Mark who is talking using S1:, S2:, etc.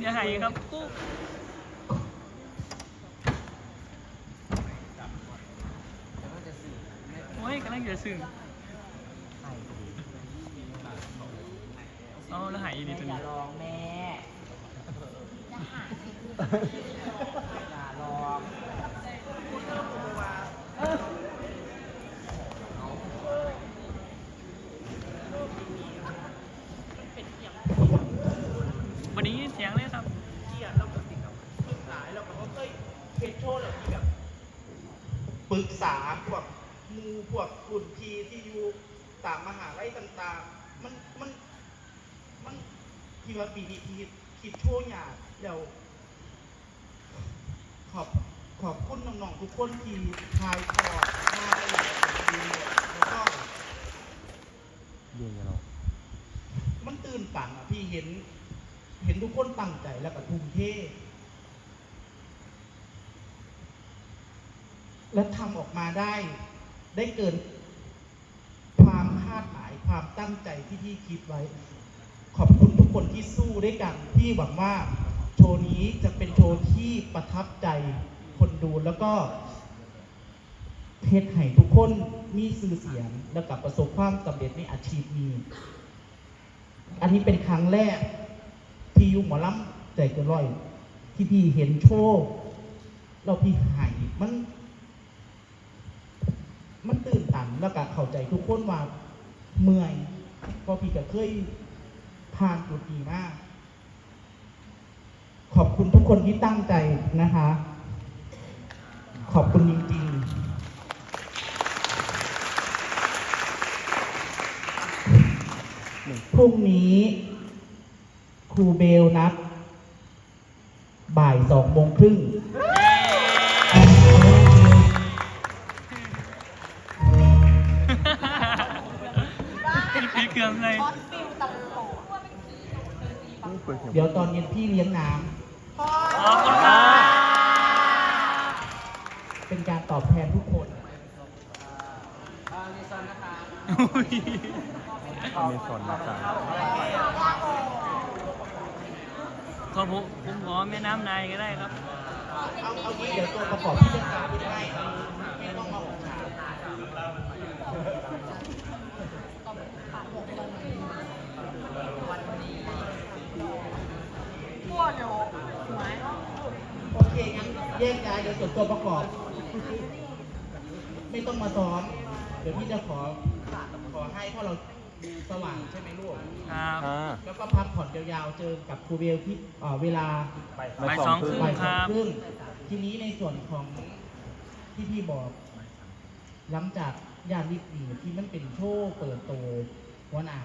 S1: อย่าหายครับกูโอ้ยกำลังจะซึ้งเอาแล้วหายอีดีตัวนี้
S2: ลองแม่อย่าลอง
S1: วันนี้เสียงเลยครับ
S3: เกียร์เราก็ติดกับปรึกษาเราก็เคยเห็นโชว์แบบที่แบบป รึกษาพวกมูพวกรุ่นพีที่อยู่ตามมหาลัยต่างๆ มันมันมันที่ว่าปีนี้ที่คิดโชว์ยากแล้วขอบขอบคุณน้องๆทุกคนที่ทายทอดมาได้อย่างดีแล้วก็
S4: เรียนกับเรา
S3: มันตื่นตันอะพี่เห็น เห็นทุกคนตั้งใจแล้วก็ทุ่มเท และทำออกมาได้ ได้เกินความคาดหมายความตั้งใจที่พี่คิดไว้ ขอบคุณทุกคนที่สู้ด้วยกันพี่หวังว่า โชว์นี้จะเป็นโชว์ที่ประทับใจคนดูแล้วก็เพชรให้ทุกคนมีสื่อเสียงแล้วกับประสบความสำเร็จในอาชีพนี้ อันนี้เป็นครั้งแรก ที่อยุหมอลำใจเกินร้อย ที่พี่เห็นโชว์เราพี่หายมัน มันตื่นตันแล้วก็เข้าใจทุกคนว่าเมื่อยพราะพี่ก็เคยผ่านจุดนี้มาก ขอบคุณทุกคนที่ตั้งใจนะคะ ขอบคุณจริงๆพรุ่งนี้ครูเบลนัดบ่ายสองโมงครึ่ง
S1: อบเลย
S4: นี่เปิดเสียง
S3: เดี๋ยวตอนเย็นพี่เลี้ยงน้
S1: ขอบคุณครับำ
S3: เป็นการตอบแทนทุกคน
S2: เออมีซอนนะคะ
S1: อุ้ย
S4: เมซอนนะครับ
S1: ขอผมผมขอแม่น้ำนายก็ได้ครับ
S3: เอาเอางี้เดี๋ยวตัวประกอบที่จะขาพี่ให้ไม่ต้องมาออกฉากโอเคงั้น แยกย้ายเดี๋ยวส่วนตัวประกอบ ไม่ต้องมาซ้อมเดี๋ยวพี่จะขอขอให้เพราะเราสว่างใช่ไหมลูก
S1: ครับ
S4: อ่า
S3: แล้วก็พักผ่อนยาวๆ เจอกับครูเบลที่เอ่อเวลา
S1: บ่ายสองครึ่ง
S3: บ่ายส
S1: ค
S3: อง
S1: รับ
S3: ครึ่งทีนี้ในส่วนของที่พี่บอก หลังจากยานลิบดีที่มันเป็นโชว์เปิดตัวหัวหน้า